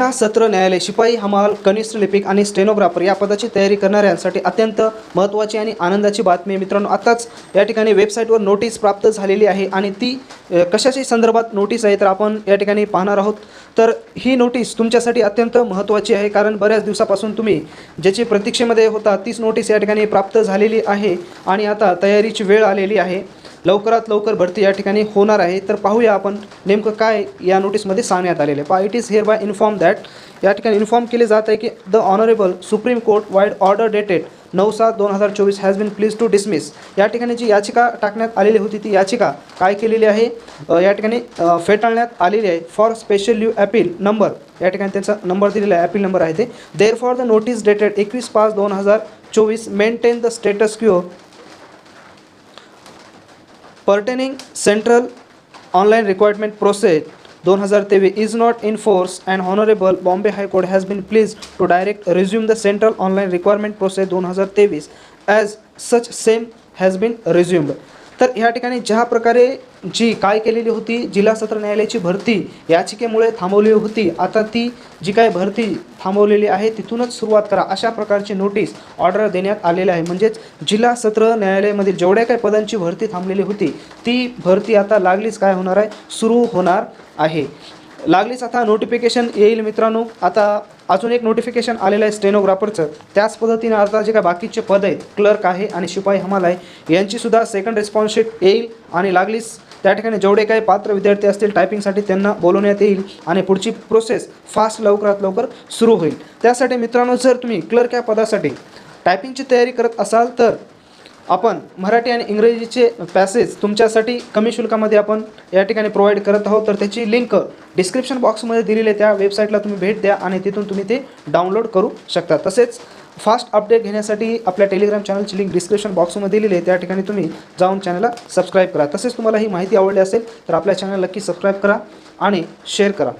जिल्हा सत्र न्यायालय शिपाई हमाल कनिष्ठ लिपिक आणि स्टेनोग्राफर या पदाची तयारी करणाऱ्यांसाठी अत्यंत महत्त्वाची आणि आनंदाची बातमी आहे. मित्रांनो आताच या ठिकाणी वेबसाईटवर नोटीस प्राप्त झालेली आहे आणि ती कशाची संदर्भात नोटीस आहे तर आपण या ठिकाणी पाहणार आहोत तर ही नोटीस तुमच्यासाठी अत्यंत महत्त्वाची आहे कारण बऱ्याच दिवसापासून तुम्ही ज्याची प्रतीक्षेमध्ये होता तीच नोटीस या ठिकाणी प्राप्त झालेली आहे आणि आता तयारीची वेळ आलेली आहे लवकरात लवकर भरती या ठिकाणी होणार आहे. तर पाहूया आपण नेमकं काय या नोटीसमध्ये सांगण्यात आलेलं आहे. पा it is here by inform that या ठिकाणी इन्फॉर्म केले जात आहे की the honourable supreme court vide order dated नऊ सात दोन हजार चोवीस has been pleased to dismiss या ठिकाणी जी याचिका टाकण्यात आलेली होती ती याचिका काय केलेली आहे? या ठिकाणी फेटाळण्यात आलेली आहे. For special U appeal number या ठिकाणी त्यांचा नंबर दिलेला आहे. ॲपील नंबर आहे ते. There for the notice dated एकवीस पाच दोन हजार चोवीस maintain the status quo pertaining central online requirement process 2023 is not in force and honorable bombay high court has been pleased to direct resume the central online requirement process 2023 as such same has been resumed तर ह्या ठिकाणी ज्या प्रकारे जी काय केलेली होती जिल्हा सत्र न्यायालयाची भरती याचिकेमुळे थांबवली होती आता ती जी काय भरती थांबवलेली आहे तिथूनच सुरुवात करा अशा प्रकारची नोटीस ऑर्डर देण्यात आलेली आहे. म्हणजेच जिल्हा सत्र न्यायालयामधील जेवढ्या काही पदांची भरती थांबलेली होती ती भरती आता लागलीच काय होणार आहे? सुरू होणार आहे. लागलीच आता नोटिफिकेशन येईल मित्रांनो. आता अजून एक नोटिफिकेशन आलेलं आहे स्टेनोग्राफरचं त्याच पद्धतीने आता जे काय बाकीचे पद आहेत क्लर्क आहे आणि शिपाई हमाल आहे यांचीसुद्धा सेकंड रिस्पॉन्सशीट येईल आणि लागलीच. त्या ठिकाणी जेवढे काही पात्र विद्यार्थी असतील टायपिंगसाठी त्यांना बोलवण्यात येईल आणि पुढची प्रोसेस फास्ट लवकरात लवकर सुरू होईल. त्यासाठी मित्रांनो जर तुम्ही क्लर्क या पदासाठी टायपिंगची तयारी करत असाल तर आपण मराठी आणि इंग्रजीचे पॅसेज तुमच्यासाठी कमी शुल्कामध्ये आपण या ठिकाणी प्रोव्हाइड करत आहोत. तर त्याची लिंक डिस्क्रिप्शन बॉक्समध्ये दिलेली आहे. त्या वेबसाईटला तुम्ही भेट द्या आणि तिथून तुम्ही ते डाउनलोड करू शकता. तसेच फास्ट अपडेट घेण्यासाठी आपल्या टेलिग्राम चॅनलची लिंक डिस्क्रिप्शन बॉक्समध्ये दिलेली आहे. त्या ठिकाणी तुम्ही जाऊन चॅनलला सबस्क्राईब करा. तसेच तुम्हाला ही माहिती आवडली असेल तर आपल्या चॅनल नक्की सबस्क्राईब करा आणि शेअर करा.